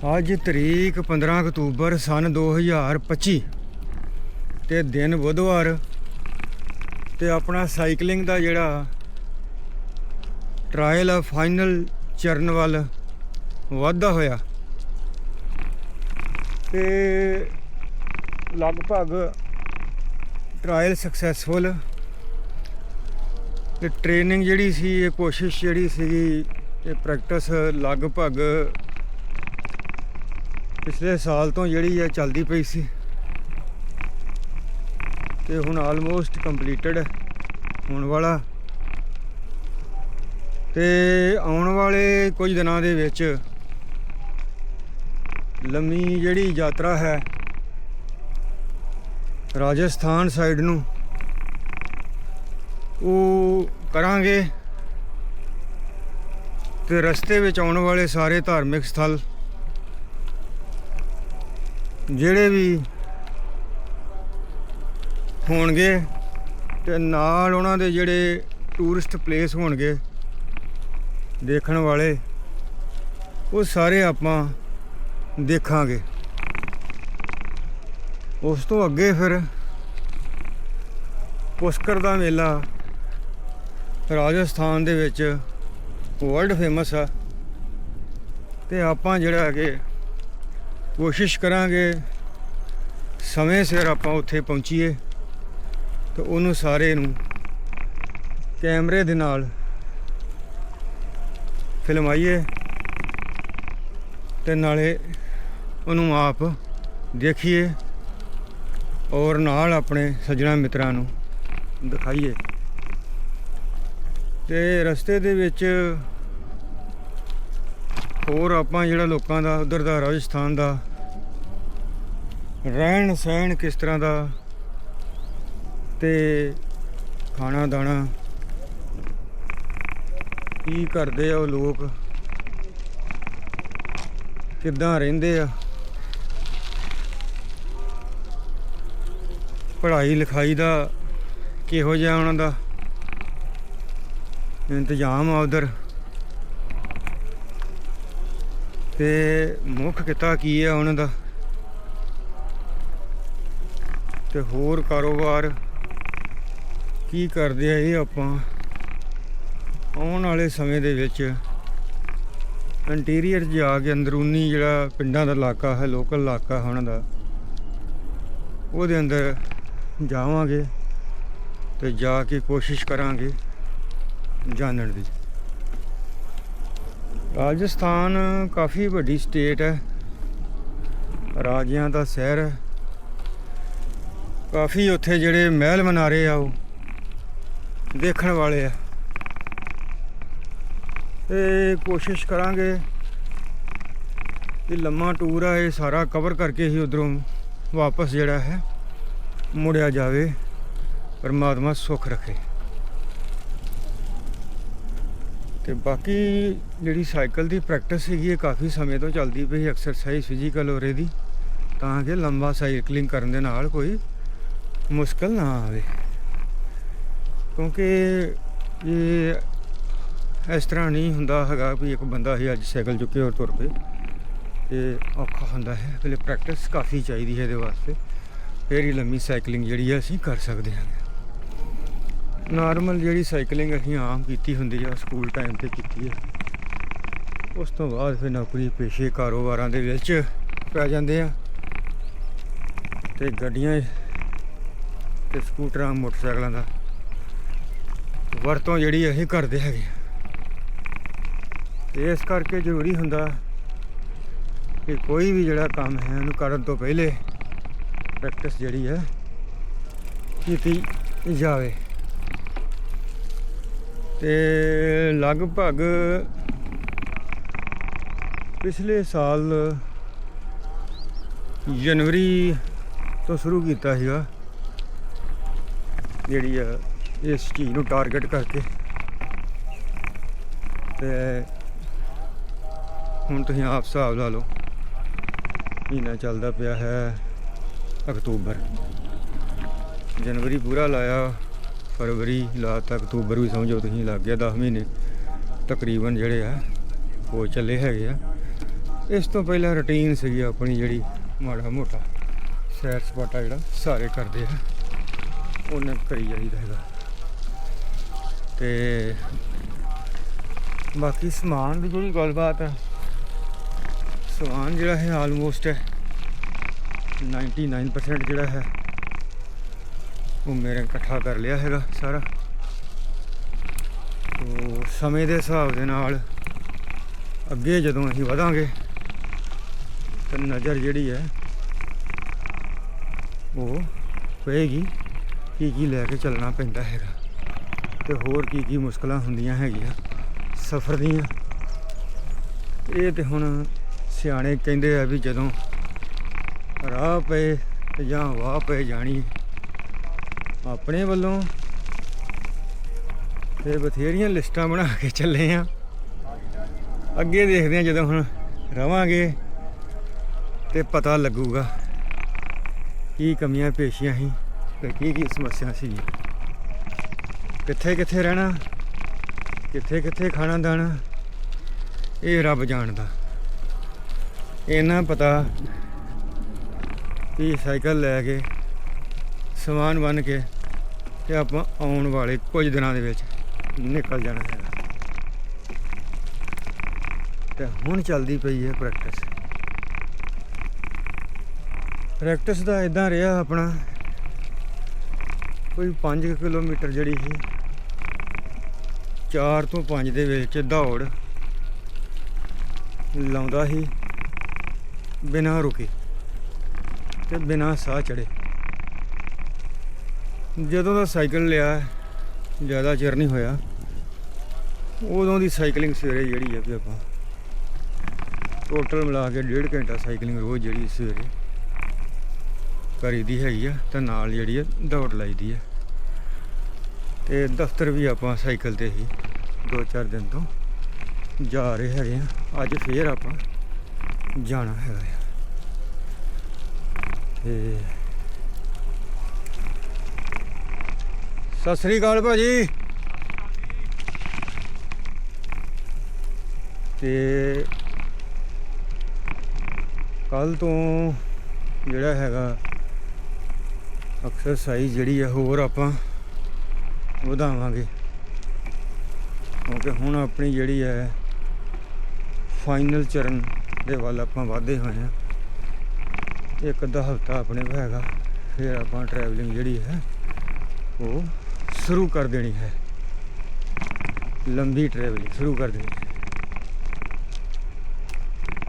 ਅੱਜ ਤਰੀਕ 15 ਅਕਤੂਬਰ ਸਨ 2025 ਤੇ ਦਿਨ ਬੁੱਧਵਾਰ ਤੇ ਆਪਣਾ ਸਾਈਕਲਿੰਗ ਦਾ ਜਿਹੜਾ ਟਰਾਇਲ ਆ ਫਾਈਨਲ ਚਰਨ ਵੱਲ ਵਾਧਾ ਹੋਇਆ। ਤੇ ਲਗਭਗ ਟਰਾਇਲ ਸਕਸੈਸਫੁਲ ਤੇ ਟ੍ਰੇਨਿੰਗ ਜਿਹੜੀ ਸੀ, ਇਹ ਕੋਸ਼ਿਸ਼ ਜਿਹੜੀ ਸੀਗੀ, ਇਹ ਪ੍ਰੈਕਟਿਸ ਲਗਭਗ ਪਿਛਲੇ ਸਾਲ ਤੋਂ ਜਿਹੜੀ ਹੈ ਚੱਲਦੀ ਪਈ ਸੀ ਤੇ ਹੁਣ ਆਲਮੋਸਟ ਕੰਪਲੀਟਡ ਹੋਣ ਵਾਲਾ। ਤੇ ਆਉਣ ਵਾਲੇ ਕੁਝ ਦਿਨਾਂ ਦੇ ਵਿੱਚ ਲੰਮੀ ਜਿਹੜੀ ਯਾਤਰਾ ਹੈ ਰਾਜਸਥਾਨ ਸਾਈਡ ਨੂੰ, ਉਹ ਕਰਾਂਗੇ। ਤੇ ਰਸਤੇ ਵਿੱਚ ਆਉਣ ਵਾਲੇ ਸਾਰੇ ਧਾਰਮਿਕ ਸਥਲ ਜਿਹੜੇ ਵੀ ਹੋਣਗੇ ਤੇ ਨਾਲ ਉਹਨਾਂ ਦੇ ਜਿਹੜੇ ਟੂਰਿਸਟ ਪਲੇਸ ਹੋਣਗੇ ਦੇਖਣ ਵਾਲੇ, ਉਹ ਸਾਰੇ ਆਪਾਂ ਦੇਖਾਂਗੇ। ਉਸ ਤੋਂ ਅੱਗੇ ਫਿਰ ਪੁਸ਼ਕਰ ਦਾ ਮੇਲਾ ਰਾਜਸਥਾਨ ਦੇ ਵਿੱਚ ਵਰਲਡ ਫੇਮਸ ਆ। ਤੇ ਆਪਾਂ ਜਿਹੜਾ ਕਿ ਕੋਸ਼ਿਸ਼ ਕਰਾਂਗੇ ਸਮੇਂ ਸਿਰ ਆਪਾਂ ਉੱਥੇ ਪਹੁੰਚੀਏ ਤੇ ਉਹਨੂੰ ਸਾਰੇ ਨੂੰ ਕੈਮਰੇ ਦੇ ਨਾਲ ਫਿਲਮਾਈਏ ਤੇ ਨਾਲੇ ਉਹਨੂੰ ਆਪ ਦੇਖੀਏ ਔਰ ਨਾਲ ਆਪਣੇ ਸੱਜਣਾ ਮਿੱਤਰਾਂ ਨੂੰ ਦਿਖਾਈਏ। ਤੇ ਰਸਤੇ ਦੇ ਵਿੱਚ ਹੋਰ ਆਪਾਂ ਜਿਹੜਾ ਲੋਕਾਂ ਦਾ ਉਧਰ ਦਾ ਰਾਜਸਥਾਨ ਦਾ ਰਹਿਣ ਸਹਿਣ ਕਿਸ ਤਰ੍ਹਾਂ ਦਾ ਤੇ ਖਾਣਾ ਦਾਣਾ, ਕੀ ਕਰਦੇ ਆ ਉਹ ਲੋਕ? ਕਿੱਦਾਂ ਰਹਿੰਦੇ ਆ? ਪੜ੍ਹਾਈ ਲਿਖਾਈ ਦਾ ਕਿਹੋ ਜਿਹਾ ਉਹਨਾਂ ਦਾ ਇੰਤਜ਼ਾਮ ਆ ਉਧਰ? ਤੇ ਮੁੱਖ ਕਿੱਤਾ ਕੀ ਹੈ ਉਹਨਾਂ ਦਾ? ਤੇ ਹੋਰ ਕਾਰੋਬਾਰ ਕੀ ਕਰਦੇ ਆ ਇਹ ਆਪਾਂ? ਆਉਣ ਵਾਲੇ ਸਮੇਂ ਦੇ ਵਿੱਚ ਇੰਟੀਰੀਅਰ ਜਾ ਕੇ ਅੰਦਰੂਨੀ ਜਿਹੜਾ ਪਿੰਡਾਂ ਦਾ ਇਲਾਕਾ ਹੈ, ਲੋਕਲ ਇਲਾਕਾ ਹੈ ਉਹਨਾਂ ਦਾ, ਉਹਦੇ ਅੰਦਰ ਜਾਵਾਂਗੇ ਤੇ ਜਾ ਕੇ ਕੋਸ਼ਿਸ਼ ਕਰਾਂਗੇ ਜਾਣਨ ਦੀ। ਰਾਜਸਥਾਨ ਕਾਫੀ ਵੱਡੀ ਸਟੇਟ ਹੈ। ਰਾਜਿਆਂ ਦਾ ਸ਼ਹਿਰ ਹੈ। ਕਾਫੀ ਉੱਥੇ ਜਿਹੜੇ ਮਹਿਲ ਮਨਾਰੇ ਆ ਉਹ ਦੇਖਣ ਵਾਲੇ ਆ। ਤੇ ਕੋਸ਼ਿਸ਼ ਕਰਾਂਗੇ ਕਿ ਲੰਮਾ ਟੂਰ ਆ, ਇਹ ਸਾਰਾ ਕਵਰ ਕਰਕੇ ਹੀ ਉਧਰੋਂ ਵਾਪਸ ਜਿਹੜਾ ਹੈ ਮੁੜਿਆ ਜਾਵੇ। ਪਰਮਾਤਮਾ ਸੁੱਖ ਰੱਖੇ। ਤੇ ਬਾਕੀ ਜਿਹੜੀ ਸਾਈਕਲ ਦੀ ਪ੍ਰੈਕਟਿਸ ਸੀਗੀ, ਇਹ ਕਾਫੀ ਸਮੇਂ ਤੋਂ ਚੱਲਦੀ ਪਈ ਐਕਸਰਸਾਈਜ਼ ਫਿਜ਼ੀਕਲ ਔਰੇ ਦੀ, ਤਾਂ ਕਿ ਲੰਬਾ ਸਾਈਕਲਿੰਗ ਕਰਨ ਦੇ ਨਾਲ ਕੋਈ ਮੁਸ਼ਕਲ ਨਾ ਆਵੇ। ਕਿਉਂਕਿ ਇਹ ਇਸ ਤਰ੍ਹਾਂ ਨਹੀਂ ਹੁੰਦਾ ਹੈਗਾ ਵੀ ਇੱਕ ਬੰਦਾ ਹੀ ਅੱਜ ਸਾਈਕਲ ਚੁੱਕੇ ਔਰ ਤੁਰ ਪਏ। ਇਹ ਔਖਾ ਹੁੰਦਾ ਹੈ ਪਹਿਲੇ ਪ੍ਰੈਕਟਿਸ ਕਾਫੀ ਚਾਹੀਦੀ ਹੈ ਇਹਦੇ ਵਾਸਤੇ। ਫਿਰ ਹੀ ਲੰਮੀ ਸਾਈਕਲਿੰਗ ਜਿਹੜੀ ਹੈ, ਅਸੀਂ ਕਰ ਸਕਦੇ ਹਾਂ। ਨਾਰਮਲ ਜਿਹੜੀ ਸਾਈਕਲਿੰਗ ਅਸੀਂ ਆਮ ਕੀਤੀ ਹੁੰਦੀ ਆ, ਸਕੂਲ ਟਾਈਮ ਤੇ ਕੀਤੀ ਆ। ਉਸ ਤੋਂ ਬਾਅਦ ਫਿਰ ਨੌਕਰੀ ਪੇਸ਼ੇ ਕਾਰੋਬਾਰਾਂ ਦੇ ਵਿੱਚ ਪੈ ਜਾਂਦੇ ਆ। ਤੇ ਗੱਡੀਆਂ ਤੇ ਸਕੂਟਰਾਂ, ਮੋਟਰਸਾਈਕਲਾਂ ਦਾ ਵਰਤੋਂ ਜਿਹੜੀ ਅਸੀਂ ਕਰਦੇ ਹੈਗੇ ਆ। ਤੇ ਇਸ ਕਰਕੇ ਜ਼ਰੂਰੀ ਹੁੰਦਾ ਕਿ ਕੋਈ ਵੀ ਜਿਹੜਾ ਕੰਮ ਹੈ, ਉਹਨੂੰ ਕਰਨ ਤੋਂ ਪਹਿਲੇ ਪ੍ਰੈਕਟਿਸ ਜਿਹੜੀ ਹੈ ਕੀਤੀ ਜਾਵੇ। ਤੇ ਲਗਭਗ ਪਿਛਲੇ ਸਾਲ ਜਨਵਰੀ ਤੋਂ ਸ਼ੁਰੂ ਕੀਤਾ ਸੀਗਾ ਜਿਹੜੀ ਆ ਇਸ ਚੀਜ਼ ਨੂੰ ਟਾਰਗੇਟ ਕਰਕੇ। ਤੇ ਹੁਣ ਤੁਸੀਂ ਆਪ ਹਿਸਾਬ ਲਾ ਲਓ, ਮਹੀਨਾ ਚੱਲਦਾ ਪਿਆ ਹੈ ਅਕਤੂਬਰ। ਜਨਵਰੀ ਪੂਰਾ ਲਾਇਆ। ਫਰਵਰੀ ਲਾਤਾ ਅਕਤੂਬਰ ਵੀ ਸਮਝੋ ਤੁਸੀਂ ਲੱਗ ਗਿਆ 10 ਮਹੀਨੇ ਤਕਰੀਬਨ ਜਿਹੜੇ ਆ, ਉਹ ਚੱਲੇ ਹੈਗੇ ਆ। ਇਸ ਤੋਂ ਪਹਿਲਾਂ ਰੁਟੀਨ ਸੀਗੀ ਆਪਣੀ ਜਿਹੜੀ ਮਾੜਾ ਮੋਟਾ ਸੈਰ ਸਪਾਟਾ ਜਿਹੜਾ ਸਾਰੇ ਕਰਦੇ ਆ, ਉਹਨੇ ਕਰੀ ਜਾਈਦਾ ਹੈਗਾ। ਤੇ ਬਾਕੀ ਸਮਾਨ ਦੀ ਜਿਹੜੀ ਗੱਲਬਾਤ ਹੈ ਸਮਾਨ ਜਿਹੜਾ ਹੈ ਆਲਮੋਸਟ ਹੈ 99% ਜਿਹੜਾ ਹੈ ਉਹ ਮੇਰੇ ਇਕੱਠਾ ਕਰ ਲਿਆ ਹੈਗਾ ਸਾਰਾ। ਤੋ ਸਮੇਂ ਦੇ ਹਿਸਾਬ ਦੇ ਨਾਲ ਅੱਗੇ ਜਦੋਂ ਅਸੀਂ ਵਧਾਂਗੇ, ਤਾਂ ਨਜ਼ਰ ਜਿਹੜੀ ਹੈ, ਉਹ ਪਏਗੀ ਕੀ ਕੀ ਲੈ ਕੇ ਚੱਲਣਾ ਪੈਂਦਾ ਹੈਗਾ। ਤੇ ਹੋਰ ਕੀ ਕੀ ਮੁਸ਼ਕਲਾਂ ਹੁੰਦੀਆਂ ਹੈਗੀਆਂ ਸਫ਼ਰ ਦੀਆਂ। ਇਹ ਤੇ ਹੁਣ ਸਿਆਣੇ ਕਹਿੰਦੇ ਆ ਵੀ ਜਦੋਂ ਰਾਹ ਪਏ ਤੇ ਜਾਂ ਵਾਹ ਪਏ ਜਾਣੀ ਆਪਣੇ ਵੱਲੋਂ ਤੇ ਬਥੇਰੀਆਂ ਲਿਸਟਾਂ ਬਣਾ ਕੇ ਚੱਲੇ ਆ। ਅੱਗੇ ਦੇਖਦੇ ਆ ਜਦੋਂ ਹੁਣ ਰਵਾਂਗੇ ਤੇ ਪਤਾ ਲੱਗੂਗਾ ਕੀ ਕਮੀਆਂ ਪੇਸ਼ੀਆਂ ਸੀ ਤੇ ਕੀ ਕੀ ਸਮੱਸਿਆ ਸੀ। ਕਿੱਥੇ ਕਿੱਥੇ ਰਹਿਣਾ ਕਿੱਥੇ ਕਿੱਥੇ ਖਾਣਾ ਦਾਣਾ, ਇਹ ਰੱਬ ਜਾਣਦਾ। ਇਹਨਾਂ ਪਤਾ ਵੀ ਸਾਈਕਲ ਲੈ ਕੇ, ਸਮਾਨ ਬਣ ਕੇ ਤੇ ਆਪਾਂ ਆਉਣ ਵਾਲੇ ਕੁਝ ਦਿਨਾਂ ਦੇ ਵਿੱਚ ਨਿਕਲ ਜਾਣਾ ਹੈਗਾ ਤੇ ਹੁਣ ਚੱਲਦੀ ਪਈ ਹੈ ਪ੍ਰੈਕਟਿਸ ਪ੍ਰੈਕਟਿਸ ਦਾ ਇਦਾਂ ਰਿਹਾ ਆਪਣਾ। ਕੋਈ 5 ਕਿਲੋਮੀਟਰ ਜਿਹੜੀ ਸੀ 4 ਤੋਂ 5 ਦੇ ਵਿੱਚ ਦੌੜ ਲਾਉਂਦਾ ਸੀ, ਬਿਨਾਂ ਰੁਕੇ ਤੇ ਬਿਨਾਂ ਸਾਹ ਚੜੇ ਜਦੋਂ ਦਾ ਸਾਈਕਲ ਲਿਆ, ਜ਼ਿਆਦਾ ਚਿਰ ਨਹੀਂ ਹੋਇਆ। ਉਦੋਂ ਦੀ ਸਾਈਕਲਿੰਗ ਸਵੇਰੇ ਜਿਹੜੀ ਹੈ ਵੀ ਆਪਾਂ ਟੋਟਲ ਮਿਲਾ ਕੇ ਡੇਢ ਘੰਟਾ ਸਾਈਕਲਿੰਗ ਰੋਜ਼ ਜਿਹੜੀ ਸਵੇਰੇ ਕਰੀਦੀ ਹੈਗੀ ਆ ਤੇ ਨਾਲ ਜਿਹੜੀ ਆ ਦੌੜ ਲਾਈਦੀ ਆ। ਤੇ ਦਫ਼ਤਰ ਵੀ ਆਪਾਂ ਸਾਈਕਲ ਤੇ ਹੀ ਦੋ ਚਾਰ ਦਿਨ ਤੋਂ ਜਾ ਰਹੇ ਹੈਗੇ ਆ। ਅੱਜ ਫੇਰ ਆਪਾਂ ਜਾਣਾ ਹੈਗਾ ਆ। ਤੇ ਸਤਿ ਸ੍ਰੀ ਅਕਾਲ ਭਾਜੀ। ਤੇ ਕੱਲ ਤੋਂ ਜਿਹੜਾ ਹੈਗਾ ਐਕਸਰਸਾਈਜ਼ ਜਿਹੜੀ ਹੈ ਹੋਰ ਆਪਾਂ ਵਧਾਵਾਂਗੇ। ਕਿਉਂਕਿ ਹੁਣ ਆਪਣੀ ਜਿਹੜੀ ਹੈ ਫਾਈਨਲ ਚਰਨ ਦੇ ਵੱਲ ਆਪਾਂ ਵਾਧੇ ਹੋਏ ਆ ਇੱਕ ਅੱਧਾ ਹਫਤਾ ਆਪਣੇ ਕੋਲ ਹੈਗਾ, ਫਿਰ ਆਪਾਂ ਟਰੈਵਲਿੰਗ ਜਿਹੜੀ ਹੈ, ਉਹ ਸ਼ੁਰੂ ਕਰ ਦੇਣੀ ਹੈ। ਲੰਬੀ ਟਰੈਵਲਿੰਗ ਸ਼ੁਰੂ ਕਰ ਦੇਣੀ ਹੈ।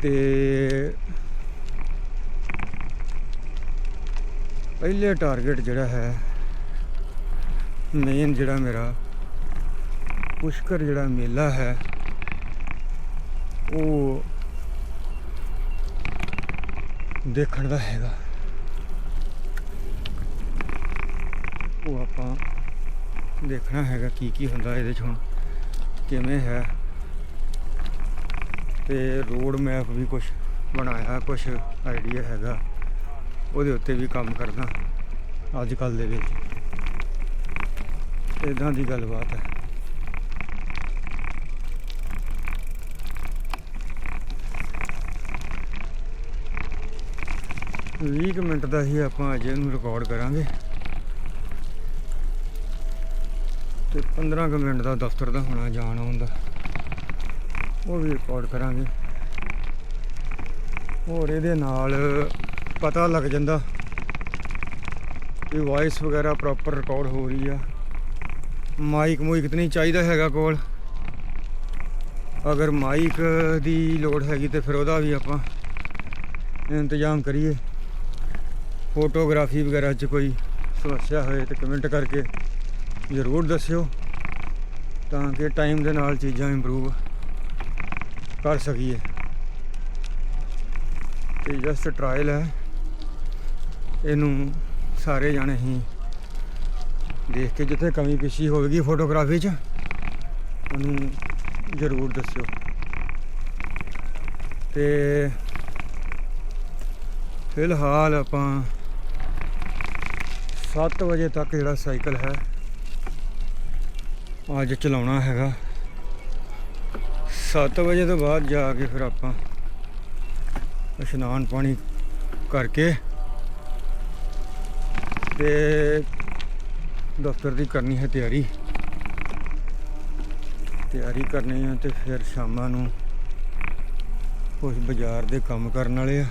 ਤੇ ਪਹਿਲੇ ਟਾਰਗੇਟ ਜਿਹੜਾ ਹੈ ਮੇਨ ਜਿਹੜਾ ਮੇਰਾ ਪੁਸ਼ਕਰ ਜਿਹੜਾ ਮੇਲਾ ਹੈ, ਉਹ ਦੇਖਣ ਦਾ ਹੈਗਾ। ਉਹ ਆਪਾਂ ਦੇਖਣਾ ਹੈਗਾ ਕੀ ਕੀ ਹੁੰਦਾ ਇਹਦੇ ਚ ਹੁਣ, ਕਿਵੇਂ ਹੈ। ਤੇ ਰੋਡ ਮੈਪ ਵੀ ਕੁਝ ਬਣਾਇਆ ਕੁਝ ਆਈਡੀਆ ਹੈਗਾ। ਉਹਦੇ ਉੱਤੇ ਵੀ ਕੰਮ ਕਰਨਾ ਅੱਜ ਕੱਲ ਦੇ ਵਿੱਚ। ਇਦਾਂ ਦੀ ਗੱਲਬਾਤ ਹੈ। ਵੀਹ ਕੁ ਮਿੰਟ ਦਾ ਹੀ ਆਪਾਂ ਅਜੇ ਇਹਨੂੰ ਰਿਕਾਰਡ ਕਰਾਂਗੇ। ਤੇ 15 ਕੁ ਮਿੰਟ ਦਾ ਦਫ਼ਤਰ ਦਾ ਹੋਣਾ, ਜਾਣ ਆਉਣ ਉਹ ਵੀ ਰਿਕਾਰਡ ਕਰਾਂਗੇ। ਹੋਰ ਇਹਦੇ ਨਾਲ ਪਤਾ ਲੱਗ ਜਾਂਦਾ ਕਿ ਵਾਇਸ ਵਗੈਰਾ ਪ੍ਰੋਪਰ ਰਿਕਾਰਡ ਹੋ ਰਹੀ ਆ। ਮਾਈਕ ਮੂਈਕ ਤਾਂ ਨਹੀਂ ਚਾਹੀਦਾ ਹੈਗਾ ਕੋਲ। ਅਗਰ ਮਾਈਕ ਦੀ ਲੋੜ ਹੈਗੀ ਤੇ ਫਿਰ ਉਹਦਾ ਵੀ ਆਪਾਂ ਇੰਤਜ਼ਾਮ ਕਰੀਏ। ਫੋਟੋਗ੍ਰਾਫੀ ਵਗੈਰਾ 'ਚ ਕੋਈ ਸਮੱਸਿਆ ਹੋਏ ਤੇ ਕਮੈਂਟ ਕਰਕੇ। ਜ਼ਰੂਰ ਦੱਸਿਓ ਤਾਂ ਕਿ ਟਾਈਮ ਦੇ ਨਾਲ ਚੀਜ਼ਾਂ ਇੰਪਰੂਵ ਕਰ ਸਕੀਏ। ਤੇ ਜਸਟ ਟ੍ਰਾਇਲ ਹੈ। ਇਹਨੂੰ ਸਾਰੇ ਜਾਣੇ ਹੀ ਦੇਖ ਕੇ ਜਿੱਥੇ ਕਮੀ ਪੇਸ਼ੀ ਹੋਵੇਗੀ ਫੋਟੋਗ੍ਰਾਫੀ 'ਚ, ਉਹਨੂੰ ਜ਼ਰੂਰ ਦੱਸਿਓ। ਤੇ ਫਿਲਹਾਲ ਆਪਾਂ 7 ਵਜੇ ਤੱਕ ਜਿਹੜਾ ਸਾਈਕਲ ਹੈ ਅੱਜ ਚਲਾਉਣਾ ਹੈਗਾ। 7 ਵਜੇ ਤੋਂ ਬਾਅਦ ਜਾ ਕੇ ਫਿਰ ਆਪਾਂ ਇਸ਼ਨਾਨ ਪਾਣੀ ਕਰਕੇ ਤੇ ਦਫ਼ਤਰ ਦੀ ਕਰਨੀ ਹੈ ਤਿਆਰੀ। ਤਿਆਰੀ ਕਰਨੀ ਹੈ ਤੇ ਫਿਰ ਸ਼ਾਮਾਂ ਨੂੰ ਕੁਝ ਬਾਜ਼ਾਰ ਦੇ ਕੰਮ ਕਰਨ ਵਾਲੇ ਆ।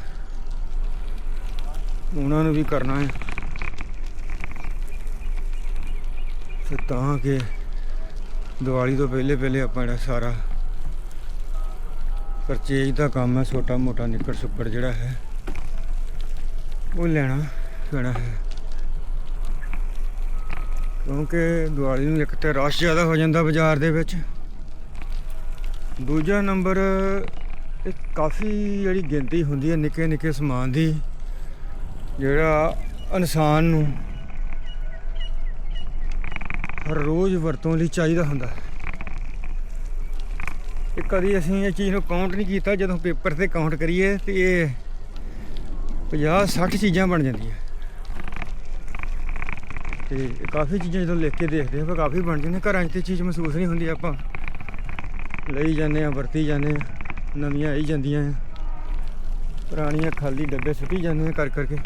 ਉਹਨਾਂ ਨੂੰ ਵੀ ਕਰਨਾ ਹੈ ਤੇ ਤਾਂ ਕਿ ਦੀਵਾਲੀ ਤੋਂ ਪਹਿਲੇ ਪਹਿਲੇ ਆਪਾਂ ਜਿਹੜਾ ਸਾਰਾ ਪਰਚੇਜ ਦਾ ਕੰਮ ਹੈ, ਛੋਟਾ ਮੋਟਾ ਨਿੱਕੜ ਸੁੱਕੜ ਜਿਹੜਾ ਹੈ, ਉਹ ਲੈਣਾ ਪੈਣਾ ਹੈ। ਕਿਉਂਕਿ ਦੀਵਾਲੀ ਨੂੰ ਇੱਕ ਤਾਂ ਰਸ਼ ਜ਼ਿਆਦਾ ਹੋ ਜਾਂਦਾ ਬਾਜ਼ਾਰ ਦੇ ਵਿੱਚ। ਦੂਜਾ ਨੰਬਰ, ਇਹ ਕਾਫੀ ਜਿਹੜੀ ਗਿਣਤੀ ਹੁੰਦੀ ਹੈ ਨਿੱਕੇ ਨਿੱਕੇ ਸਮਾਨ ਦੀ, ਜਿਹੜਾ ਇਨਸਾਨ ਨੂੰ ਰੋਜ਼ ਵਰਤੋਂ ਲਈ ਚਾਹੀਦਾ ਹੁੰਦਾ ਹੈ। ਇਹ ਕਦੀ ਅਸੀਂ ਇਹ ਚੀਜ਼ ਨੂੰ ਕਾਊਂਟ ਨਹੀਂ ਕੀਤਾ, ਜਦੋਂ ਪੇਪਰ ਤੇ ਕਾਊਂਟ ਕਰੀਏ ਤੇ ਇਹ 50 60 ਚੀਜ਼ਾਂ ਬਣ ਜਾਂਦੀਆਂ। ਤੇ ਕਾਫੀ ਚੀਜ਼ਾਂ ਜਦੋਂ ਲਿਖ ਕੇ ਦੇਖਦੇ ਆ ਫਿਰ ਕਾਫੀ ਬਣ ਜਾਂਦੀਆਂ। ਘਰਾਂ 'ਚ ਤੇ ਚੀਜ਼ ਮਹਿਸੂਸ ਨਹੀਂ ਹੁੰਦੀ, ਆਪਾਂ ਲਈ ਜਾਂਦੇ ਆ ਵਰਤੀ ਜਾਂਦੇ ਆ ਨਵੀਆਂ ਆਈ ਜਾਂਦੀਆਂ ਆ। ਪੁਰਾਣੀਆਂ ਖਾਲੀ ਡੱਬੇ ਸੁੱਟੀ ਜਾਂਦੇ ਆ ਕਰ ਕਰਕੇ।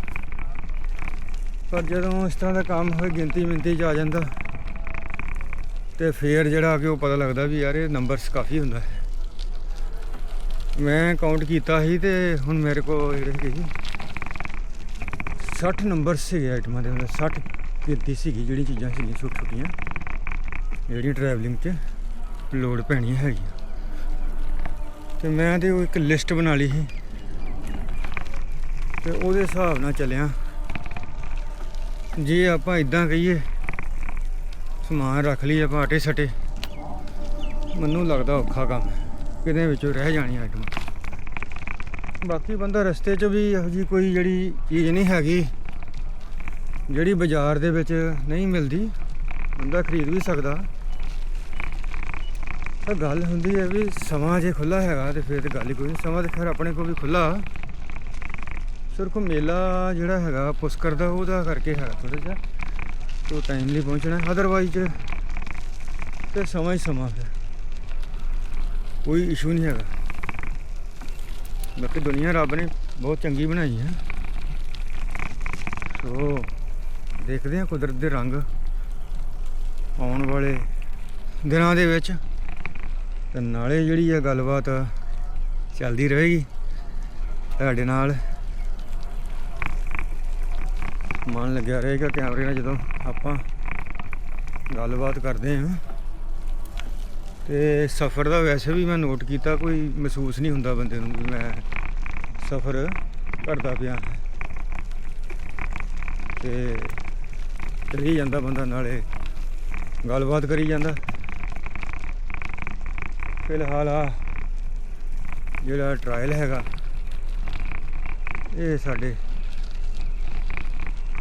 ਪਰ ਜਦੋਂ ਇਸ ਤਰ੍ਹਾਂ ਦਾ ਕੰਮ ਹੋਏ ਗਿਣਤੀ ਮਿੰਤੀ 'ਚ ਆ ਜਾਂਦਾ ਤੇ ਫੇਰ ਜਿਹੜਾ ਕਿ ਉਹ ਪਤਾ ਲੱਗਦਾ ਵੀ ਯਾਰ ਇਹ ਨੰਬਰਸ ਕਾਫੀ ਹੁੰਦਾ ਹੈ। ਮੈਂ ਕਾਊਂਟ ਕੀਤਾ ਸੀ ਤੇ ਹੁਣ ਮੇਰੇ ਕੋਲ ਜਿਹੜੇ ਹੈਗੇ ਸੀ 60 ਨੰਬਰ ਸੀਗੇ ਆਈਟਮਾਂ ਦੇ ਅੰਦਰ 60 ਗਿਣਤੀ ਸੀਗੀ ਜਿਹੜੀ ਚੀਜ਼ਾਂ ਸੀਗੀਆਂ ਛੋਟ ਛੋਟੀਆਂ ਜਿਹੜੀਆਂ ਟਰੈਵਲਿੰਗ 'ਚ ਲੋਡ ਪੈਣੀ ਹੈਗੀਆਂ। ਤੇ ਮੈਂ ਤੇ ਉਹ ਇੱਕ ਲਿਸਟ ਬਣਾ ਲਈ ਸੀ, ਤੇ ਉਹਦੇ ਹਿਸਾਬ ਨਾਲ ਚੱਲਿਆ। ਜੇ ਆਪਾਂ ਇਦਾਂ ਕਹੀਏ ਸਮਾਨ ਰੱਖ ਲਈ ਆਪਾਂ ਆਟੇ ਸਟੇ ਮੈਨੂੰ ਲੱਗਦਾ ਔਖਾ ਕੰਮ ਹੈ। ਕਿਤੇ ਵਿੱਚੋਂ ਰਹਿ ਜਾਣੀ ਆਈਟਮ। ਬਾਕੀ ਬੰਦਾ ਰਸਤੇ 'ਚ ਵੀ ਇਹੋ ਜੀ ਕੋਈ ਜਿਹੜੀ ਚੀਜ਼ ਨਹੀਂ ਹੈਗੀ, ਜਿਹੜੀ ਬਾਜ਼ਾਰ ਦੇ ਵਿੱਚ ਨਹੀਂ ਮਿਲਦੀ, ਬੰਦਾ ਖਰੀਦ ਵੀ ਸਕਦਾ। ਤਾਂ ਗੱਲ ਹੁੰਦੀ ਹੈ ਵੀ ਸਮਾਂ ਜੇ ਖੁੱਲਾ ਹੈਗਾ ਤੇ ਫਿਰ ਤੇ ਗੱਲ ਹੀ ਕੋਈ ਨਹੀਂ। ਸਮਾਂ ਤੇ ਖੈਰ ਆਪਣੇ ਕੋਲ ਵੀ ਖੁੱਲਾ ਸਿਰਫ ਮੇਲਾ ਜਿਹੜਾ ਹੈਗਾ ਪੁਸ਼ਕਰ ਦਾ, ਉਹਦਾ ਕਰਕੇ ਹੈਗਾ ਥੋੜਾ ਜਿਹਾ। ਤੋਂ ਟਾਈਮਲੀ ਪਹੁੰਚਣਾ ਅਦਰਵਾਈਜ਼ ਤੇ ਸਮਾਂ ਹੀ ਸਮਾਂ ਫਿਰ ਕੋਈ ਇਸ਼ੂ ਨਹੀਂ ਹੈਗਾ। ਬਾਕੀ ਦੁਨੀਆ ਰੱਬ ਨੇ ਬਹੁਤ ਚੰਗੀ ਬਣਾਈ ਹੈ। ਸੋ ਦੇਖਦੇ ਹਾਂ ਕੁਦਰਤ ਦੇ ਰੰਗ ਆਉਣ ਵਾਲੇ ਦਿਨਾਂ ਦੇ ਵਿੱਚ। ਤੇ ਨਾਲੇ ਜਿਹੜੀ ਆ ਗੱਲਬਾਤ ਚੱਲਦੀ ਰਹੇਗੀ, ਤੁਹਾਡੇ ਨਾਲ ਮਨ ਲੱਗਿਆ ਰਹੇਗਾ ਕੈਮਰੇ ਨਾਲ ਜਦੋਂ ਆਪਾਂ ਗੱਲਬਾਤ ਕਰਦੇ ਹਾਂ। ਤੇ ਸਫ਼ਰ ਦਾ ਵੈਸੇ ਵੀ ਮੈਂ ਨੋਟ ਕੀਤਾ, ਕੋਈ ਮਹਿਸੂਸ ਨਹੀਂ ਹੁੰਦਾ ਬੰਦੇ ਨੂੰ ਵੀ ਮੈਂ ਸਫ਼ਰ ਕਰਦਾ ਪਿਆ ਤੇ ਰਹੀ ਜਾਂਦਾ ਬੰਦਾ, ਨਾਲੇ ਗੱਲਬਾਤ ਕਰੀ ਜਾਂਦਾ। ਫਿਲਹਾਲ ਆ ਜਿਹੜਾ ਟ੍ਰਾਇਲ ਹੈਗਾ, ਇਹ ਸਾਡੇ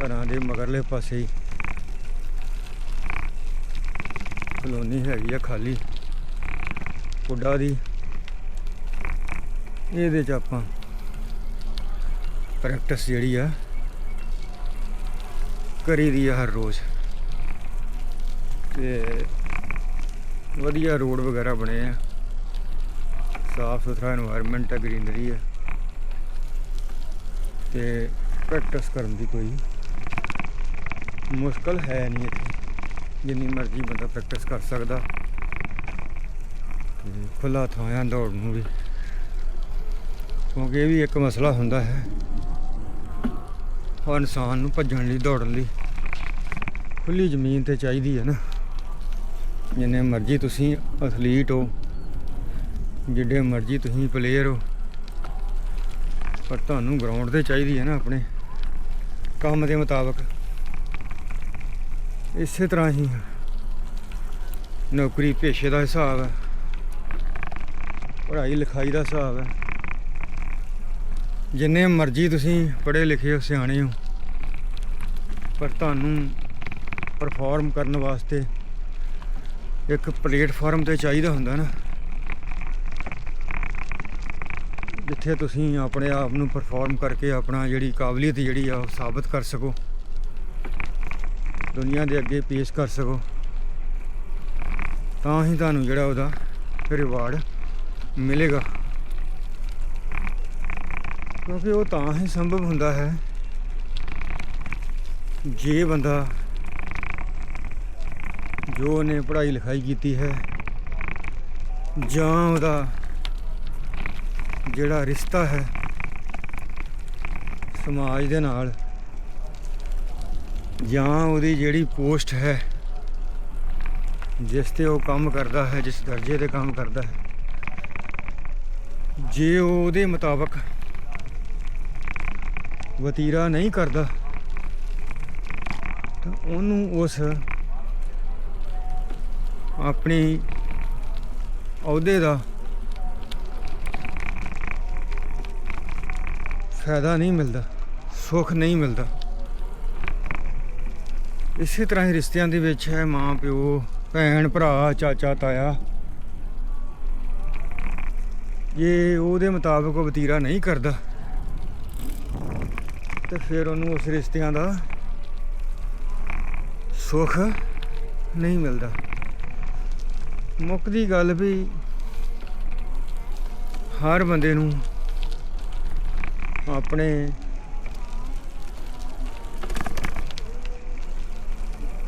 ਘਰਾਂ ਦੇ ਮਗਰਲੇ ਪਾਸੇ ਹੀ। ਕਲੋਨੀ ਹੈਗੀ ਆ ਖਾਲੀ। ਕੁੱਡਾ ਦੀ। ਇਹਦੇ ਚ ਆਪਾਂ ਪ੍ਰੈਕਟਿਸ ਜਿਹੜੀ ਆ, ਕਰੀ ਦੀ ਆ ਹਰ ਰੋਜ਼। ਤੇ ਵਧੀਆ ਰੋਡ ਵਗੈਰਾ ਬਣੇ ਆ। ਸਾਫ਼ ਸੁਥਰਾ এনवायरमेंट ਆ ਗ੍ਰੀਨਰੀ ਆ। ਤੇ ਪ੍ਰੈਕਟਿਸ ਕਰਨ ਦੀ ਕੋਈ ਮੁਸ਼ਕਲ ਹੈ ਨਹੀਂ ਇੱਥੇ। ਜਿੰਨੀ ਮਰਜ਼ੀ ਬੰਦਾ ਪ੍ਰੈਕਟਿਸ ਕਰ ਸਕਦਾ। ਤੇ ਖੁੱਲਾ ਥਾਂ ਆ ਦੌੜਨ ਨੂੰ ਵੀ। ਕਿਉਂਕਿ ਇਹ ਵੀ ਇੱਕ ਮਸਲਾ ਹੁੰਦਾ ਹੈ। ਹਰ ਇਨਸਾਨ ਨੂੰ ਭੱਜਣ ਲਈ, ਦੌੜਨ ਲਈ ਖੁੱਲੀ ਜ਼ਮੀਨ ਤੇ ਚਾਹੀਦੀ ਹੈ ਨਾ। ਜਿੰਨੇ ਮਰਜ਼ੀ ਤੁਸੀਂ ਅਥਲੀਟ ਹੋ ਜਿੱਡੇ ਮਰਜ਼ੀ ਤੁਸੀਂ ਪਲੇਅਰ ਹੋ, ਪਰ ਤੁਹਾਨੂੰ ਗਰਾਊਂਡ ਤੇ ਚਾਹੀਦੀ ਹੈ ਨਾ ਆਪਣੇ। ਕੰਮ ਦੇ ਮੁਤਾਬਕ। ਇਸੇ ਤਰ੍ਹਾਂ ਹੀ ਨੌਕਰੀ ਪੇਸ਼ੇ ਦਾ ਹਿਸਾਬ ਹੈ ਪੜ੍ਹਾਈ ਲਿਖਾਈ ਦਾ ਹਿਸਾਬ ਹੈ ਜਿੰਨੇ ਮਰਜ਼ੀ ਤੁਸੀਂ ਪੜ੍ਹੇ ਲਿਖੇ ਹੋ, ਸਿਆਣੇ ਹੋ, ਪਰ ਤੁਹਾਨੂੰ ਪਰਫਾਰਮ ਕਰਨ ਵਾਸਤੇ ਇੱਕ ਪਲੇਟਫਾਰਮ ਤੇ ਚਾਹੀਦਾ ਹੁੰਦਾ ਨਾ। ਜਿੱਥੇ ਤੁਸੀਂ ਆਪਣੇ ਆਪ ਨੂੰ ਪਰਫਾਰਮ ਕਰਕੇ ਆਪਣਾ ਜਿਹੜੀ ਕਾਬਲੀਅਤ ਜਿਹੜੀ ਆ ਉਹ ਸਾਬਤ ਕਰ ਸਕੋ। ਦੁਨੀਆ ਦੇ ਅੱਗੇ ਪੇਸ਼ ਕਰ ਸਕੋ। ਤਾਂ ਹੀ ਤੁਹਾਨੂੰ ਜਿਹੜਾ ਉਹਦਾ ਰਿਵਾਰਡ ਮਿਲੇਗਾ। ਕਿਉਂਕਿ ਉਹ ਤਾਂ ਹੀ ਸੰਭਵ ਹੁੰਦਾ ਹੈ ਜੇ ਬੰਦਾ ਜੋ ਉਹਨੇ ਪੜ੍ਹਾਈ ਲਿਖਾਈ ਕੀਤੀ ਹੈ ਜਾਂ ਉਹਦਾ ਜਿਹੜਾ ਰਿਸ਼ਤਾ ਹੈ ਸਮਾਜ ਦੇ ਨਾਲ ਜਾਂ ਉਹਦੀ ਜਿਹੜੀ ਪੋਸਟ ਹੈ, ਜਿਸ ਤੇ ਉਹ ਕੰਮ ਕਰਦਾ ਹੈ, ਜਿਸ ਦਰਜੇ ਤੇ ਕੰਮ ਕਰਦਾ ਹੈ, ਜੇ ਉਹ ਉਹਦੇ ਮੁਤਾਬਕ ਵਤੀਰਾ ਨਹੀਂ ਕਰਦਾ, ਤਾਂ ਉਹਨੂੰ ਉਸ ਆਪਣੀ ਅਹੁਦੇ ਦਾ ਫਾਇਦਾ ਨਹੀਂ ਮਿਲਦਾ, ਸੁੱਖ ਨਹੀਂ ਮਿਲਦਾ। ਇਸੇ ਤਰ੍ਹਾਂ ਹੀ ਰਿਸ਼ਤਿਆਂ ਦੇ ਵਿੱਚ ਹੈ ਮਾਂ, ਪਿਓ, ਭੈਣ, ਭਰਾ, ਚਾਚਾ, ਤਾਇਆ। ਜੇ ਉਹਦੇ ਮੁਤਾਬਕ ਉਹ ਵਤੀਰਾ ਨਹੀਂ ਕਰਦਾ, ਤੇ ਫਿਰ ਉਹਨੂੰ ਉਸ ਰਿਸ਼ਤਿਆਂ ਦਾ ਸੁੱਖ ਨਹੀਂ ਮਿਲਦਾ। ਮੁੱਖ ਦੀ ਗੱਲ ਵੀ ਹਰ ਬੰਦੇ ਨੂੰ ਆਪਣੇ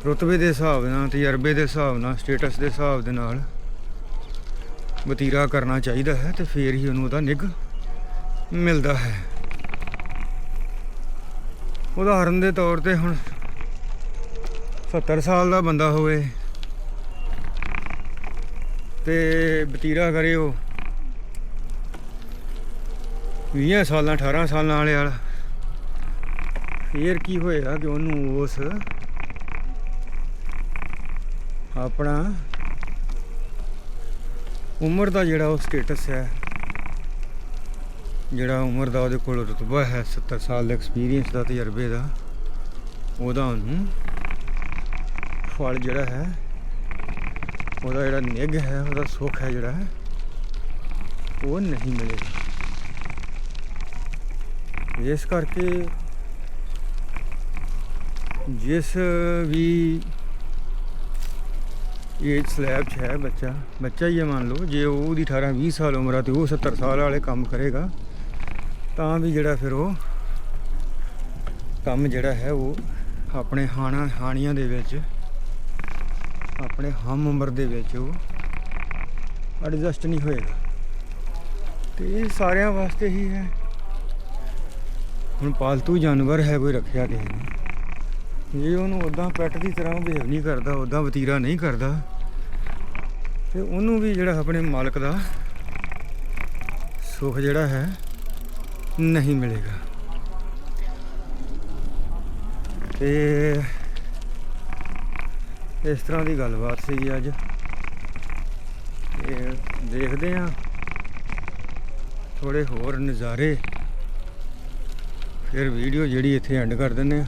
ਰੁਤਬੇ ਦੇ ਹਿਸਾਬ ਨਾਲ, ਤਜਰਬੇ ਦੇ ਹਿਸਾਬ ਨਾਲ ਸਟੇਟਸ ਦੇ ਹਿਸਾਬ ਦੇ ਨਾਲ ਬਤੀਰਾ ਕਰਨਾ ਚਾਹੀਦਾ ਹੈ ਤੇ ਫੇਰ ਹੀ ਉਹਨੂੰ ਉਹਦਾ ਨਿੱਘ ਮਿਲਦਾ ਹੈ। ਉਦਾਹਰਨ ਦੇ ਤੌਰ ਤੇ ਹੁਣ 70 ਸਾਲ ਦਾ ਬੰਦਾ ਹੋਵੇ ਤੇ ਬਤੀਰਾ ਕਰੇ ਉਹ। 20 ਸਾਲਾਂ 18 ਸਾਲਾਂ ਵਾਲੇ ਵਾਲਾ। ਫੇਰ ਕੀ ਹੋਏਗਾ ਕਿ ਉਹਨੂੰ ਉਸ ਆਪਣਾ ਉਮਰ ਦਾ ਜਿਹੜਾ ਉਹ ਸਟੇਟਸ ਹੈ, ਜਿਹੜਾ ਉਮਰ ਦਾ ਉਹਦੇ ਕੋਲ ਰਤਬਾ ਹੈ 70 ਸਾਲ ਦਾ ਐਕਸਪੀਰੀਅੰਸ ਦਾ, ਤਜਰਬੇ ਦਾ, ਉਹਦਾ ਉਹਨੂੰ ਫਲ ਜਿਹੜਾ ਹੈ, ਉਹਦਾ ਜਿਹੜਾ ਨਿੱਘ ਹੈ, ਉਹਦਾ ਸੁੱਖ ਹੈ ਜਿਹੜਾ ਹੈ ਉਹ ਨਹੀਂ ਮਿਲੇਗਾ। ਇਸ ਕਰਕੇ ਜਿਸ ਵੀ ਏਜ ਸਲੈਬ 'ਚ ਹੈ ਬੱਚਾ। ਬੱਚਾ ਹੀ ਹੈ ਮੰਨ ਲਓ, ਜੇ ਉਹਦੀ 18 20 ਸਾਲ ਉਮਰ ਆ ਤੇ ਉਹ 70 ਸਾਲ ਵਾਲੇ ਕੰਮ ਕਰੇਗਾ, ਤਾਂ ਵੀ ਜਿਹੜਾ ਫਿਰ ਉਹ ਕੰਮ ਜਿਹੜਾ ਹੈ ਉਹ ਆਪਣੇ ਹਾਣਾ, ਹਾਣੀਆਂ ਦੇ ਵਿੱਚ, ਆਪਣੇ ਹਮ ਉਮਰ ਦੇ ਵਿੱਚ ਉਹ ਐਡਜਸਟ ਨਹੀਂ ਹੋਏਗਾ। ਤੇ ਇਹ ਸਾਰਿਆਂ ਵਾਸਤੇ ਹੀ ਹੈ। ਹੁਣ ਪਾਲਤੂ ਜਾਨਵਰ ਹੈ, ਕੋਈ ਰੱਖਿਆ ਕਿਸੇ ਨੇ। ਜੇ ਉਹਨੂੰ ਉਦਾਂ ਪੈਟ ਦੀ ਤਰ੍ਹਾਂ ਬਿਹੇਵ ਨਹੀਂ ਕਰਦਾ ਉਦਾਂ ਵਤੀਰਾ ਨਹੀਂ ਕਰਦਾ ਤੇ ਉਹਨੂੰ ਵੀ ਜਿਹੜਾ ਆਪਣੇ ਮਾਲਕ ਦਾ ਸੁੱਖ ਜਿਹੜਾ ਹੈ, ਨਹੀਂ ਮਿਲੇਗਾ। ਤੇ ਇਸ ਤਰ੍ਹਾਂ ਦੀ ਗੱਲਬਾਤ ਸੀਗੀ ਅੱਜ। ਤੇ ਦੇਖਦੇ ਆ ਥੋੜੇ ਹੋਰ ਨਜ਼ਾਰੇ। ਫਿਰ ਵੀਡੀਓ ਜਿਹੜੀ ਇੱਥੇ ਐਂਡ ਕਰ ਦਿੰਦੇ ਆ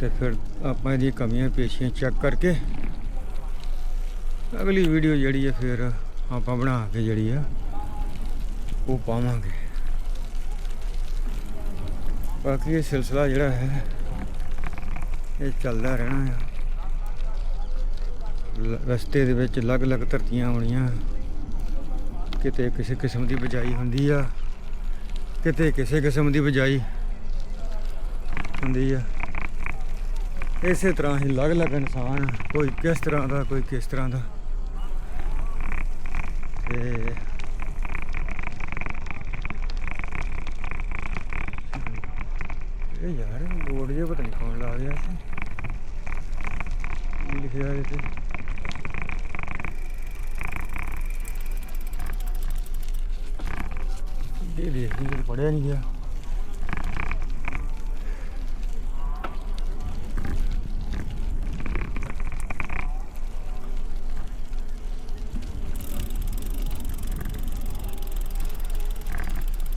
ਤੇ ਫਿਰ ਆਪਾਂ ਇਹਦੀਆਂ ਕਮੀਆਂ ਪੇਸ਼ੀਆਂ ਚੈੱਕ ਕਰਕੇ ਅਗਲੀ ਵੀਡੀਓ ਜਿਹੜੀ ਹੈ ਫਿਰ ਆਪਾਂ ਬਣਾ ਕੇ ਜਿਹੜੀ ਆ, ਉਹ ਪਾਵਾਂਗੇ। ਬਾਕੀ ਇਹ ਸਿਲਸਿਲਾ ਜਿਹੜਾ ਹੈ, ਇਹ ਚੱਲਦਾ ਰਹਿਣਾ ਆ। ਰਸਤੇ ਦੇ ਵਿੱਚ ਅਲੱਗ-ਅਲੱਗ ਧਰਤੀਆਂ ਆਉਣੀਆਂ। ਕਿਤੇ ਕਿਸੇ ਕਿਸਮ ਦੀ ਬਜਾਈ ਹੁੰਦੀ ਆ, ਕਿਤੇ ਕਿਸੇ ਕਿਸਮ ਦੀ ਬਜਾਈ ਹੁੰਦੀ ਆ। ਇਸੇ ਤਰ੍ਹਾਂ ਹੀ ਅਲੱਗ-ਅਲੱਗ ਇਨਸਾਨ ਕੋਈ ਕਿਸ ਤਰ੍ਹਾਂ ਦਾ, ਕੋਈ ਕਿਸ ਤਰ੍ਹਾਂ ਦਾ ਤੇ ਇਹ ਯਾਰ, ਬੋਰਡ ਜਿਹਾ ਪਤਾ ਨਹੀਂ ਕੌਣ ਲਾ ਗਿਆ ਸੀ। ਕੀ ਲਿਖਿਆ ਇਹ ਤੇ ਇਹ ਦੇਖ ਨਹੀਂ ਪੜਿਆ ਨਹੀਂ ਗਿਆ।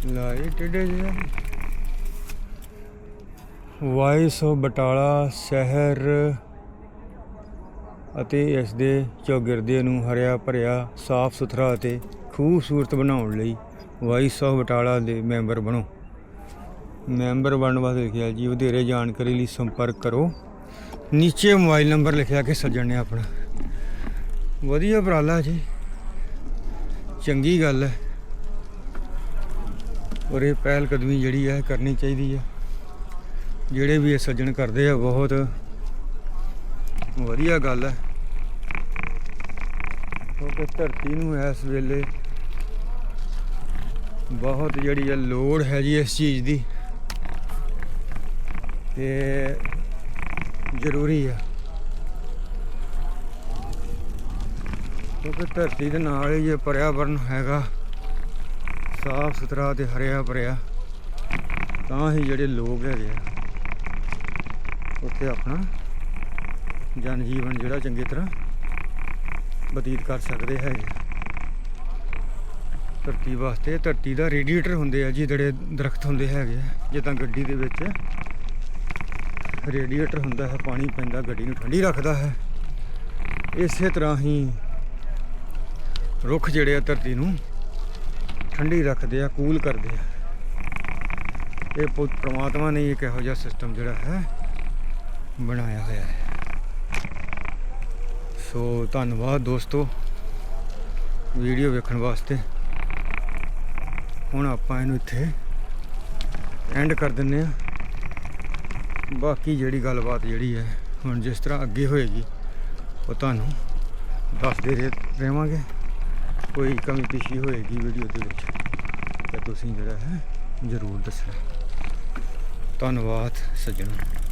ਲਾਈਟ ਡੇ ਜਿਹਾ ਵਾਇਸ ਆਫ ਬਟਾਲਾ ਸ਼ਹਿਰ ਅਤੇ ਇਸ ਦੇ ਚੌਗਿਰਦੇ ਨੂੰ ਹਰਿਆ ਭਰਿਆ, ਸਾਫ਼ ਸੁਥਰਾ ਅਤੇ ਖੂਬਸੂਰਤ ਬਣਾਉਣ ਲਈ ਵਾਇਸ ਆਫ ਬਟਾਲਾ ਦੇ ਮੈਂਬਰ ਬਣੋ। ਮੈਂਬਰ ਬਣਨ ਵਾਸਤੇ ਲਿਖਿਆ ਜੀ, ਵਧੇਰੇ ਜਾਣਕਾਰੀ ਲਈ ਸੰਪਰਕ ਕਰੋ। ਨੀਚੇ ਮੋਬਾਈਲ ਨੰਬਰ ਲਿਖਿਆ ਕਿ ਸੱਜਣ ਨੇ ਆਪਣਾ। ਵਧੀਆ ਉਪਰਾਲਾ ਜੀ। ਚੰਗੀ ਗੱਲ ਹੈ। ਔਰ ਇਹ ਪਹਿਲ ਕਦਮੀ ਜਿਹੜੀ ਹੈ ਕਰਨੀ ਚਾਹੀਦੀ ਹੈ। ਜਿਹੜੇ ਵੀ ਇਹ ਸੱਜਣ ਕਰਦੇ ਆ, ਬਹੁਤ ਵਧੀਆ ਗੱਲ ਹੈ ਕਿਉਂਕਿ ਧਰਤੀ ਨੂੰ ਇਸ ਵੇਲੇ ਬਹੁਤ ਜਿਹੜੀ ਹੈ ਲੋੜ ਹੈ ਜੀ ਇਸ ਚੀਜ਼ ਦੀ। ਤੇ ਜ਼ਰੂਰੀ ਆ। ਕਿਉਂਕਿ ਧਰਤੀ ਦੇ ਨਾਲ ਹੀ ਇਹ ਪਰਿਆਵਰਨ ਹੈਗਾ। ਸਾਫ਼ ਸੁਥਰਾ ਤੇ ਹਰਿਆ ਭਰਿਆ ਤਾਂ ਹੀ ਜਿਹੜੇ ਲੋਕ ਹੈਗੇ ਆ। ਉੱਥੇ ਆਪਣਾ ਜਨ ਜੀਵਨ ਜਿਹੜਾ ਚੰਗੀ ਤਰ੍ਹਾਂ ਬਤੀਤ ਕਰ ਸਕਦੇ ਹੈਗੇ। ਧਰਤੀ ਵਾਸਤੇ ਧਰਤੀ ਦਾ ਰੇਡੀਏਟਰ ਹੁੰਦੇ ਆ ਜੀ, ਜਿਹੜੇ ਦਰਖਤ ਹੁੰਦੇ ਹੈਗੇ ਆ। ਜਿੱਦਾਂ ਗੱਡੀ ਦੇ ਵਿੱਚ ਰੇਡੀਏਟਰ ਹੁੰਦਾ ਹੈ, ਪਾਣੀ ਪੈਂਦਾ, ਗੱਡੀ ਨੂੰ ਠੰਡੀ ਰੱਖਦਾ ਹੈ। ਇਸੇ ਤਰ੍ਹਾਂ ਹੀ ਰੁੱਖ ਜਿਹੜੇ ਆ ਧਰਤੀ ਨੂੰ ਠੰਡੀ ਰੱਖਦੇ ਆ, ਕੂਲ ਕਰਦੇ ਆ। ਇਹ ਪੁ- ਪ੍ਰਮਾਤਮਾ ਨੇ ਇੱਕ ਇਹੋ ਜਿਹਾ ਸਿਸਟਮ ਜਿਹੜਾ ਹੈ ਬਣਾਇਆ ਹੋਇਆ ਹੈ। ਸੋ ਧੰਨਵਾਦ ਦੋਸਤੋ ਵੀਡੀਓ ਵੇਖਣ ਵਾਸਤੇ। ਹੁਣ ਆਪਾਂ ਇਹਨੂੰ ਇੱਥੇ ਐਂਡ ਕਰ ਦਿੰਨੇ ਆ ਬਾਕੀ ਜਿਹੜੀ ਗੱਲਬਾਤ ਜਿਹੜੀ ਹੈ, ਹੁਣ ਜਿਸ ਤਰ੍ਹਾਂ ਅੱਗੇ ਹੋਏਗੀ, ਉਹ ਤੁਹਾਨੂੰ ਦੱਸਦੇ ਰਹੇ ਰਹਾਂਗੇ ਕੋਈ ਕਮੀ ਪੇਸ਼ੀ ਹੋਏਗੀ ਵੀਡੀਓ ਦੇ ਵਿੱਚ, ਤਾਂ ਤੁਸੀਂ ਜਿਹੜਾ ਹੈ, ਜ਼ਰੂਰ ਦੱਸਣਾ। ਧੰਨਵਾਦ, ਸੱਜਣੋ।